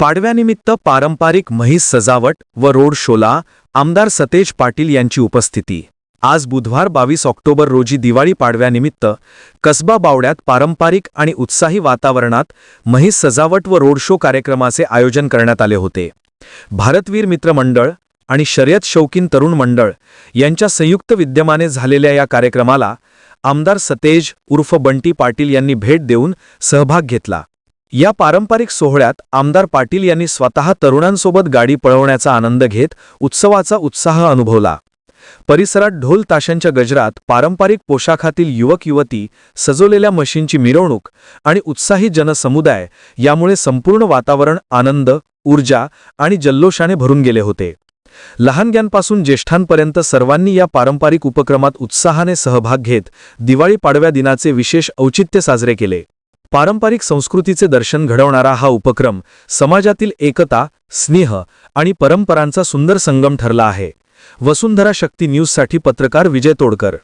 पाडव्यानिमित्त पारंपरिक म्हैस सजावट व रोड शोला आमदार सतेज पाटील यांची उपस्थिती. आज बुधवार बावीस ऑक्टोबर रोजी दिवाळी पाडव्यानिमित्त कसबा बावड्यात पारंपरिक आणि उत्साही वातावरणात म्हैस सजावट व रोड शो कार्यक्रमाचे आयोजन करण्यात आले होते. भारतवीर मित्र मंडळ आणि शर्यत शौकीन तरुण मंडळ यांच्या संयुक्त विद्यमाने झालेल्या या कार्यक्रमाला आमदार सतेज उर्फ बंटी पाटील यांनी भेट देऊन सहभाग घेतला. या पारंपरिक सोहळ्यात आमदार पाटील यांनी स्वतः तरुणांसोबत गाडी पळवण्याचा आनंद घेत उत्सवाचा उत्साह अनुभवला. परिसरात ढोल ताशांच्या गजरात पारंपरिक पोशाखातील युवक युवती सजवलेल्या मशीनची मिरवणूक आणि उत्साही जनसमुदाय यामुळे संपूर्ण वातावरण आनंद ऊर्जा आणि जल्लोषाने भरून गेले होते. लहानग्यांपासून ज्येष्ठांपर्यंत सर्वांनी या पारंपरिक उपक्रमात उत्साहाने सहभाग घेत दिवाळी पाडव्या दिनाचे विशेष औचित्य साजरे केले. पारंपरिक संस्कृतीचे दर्शन घडवणारा हा उपक्रम समाजातील एकता स्नेह आणि परंपरांचा सुंदर संगम ठरला आहे. वसुंधरा शक्ती न्यूजसाठी पत्रकार विजय तोडकर.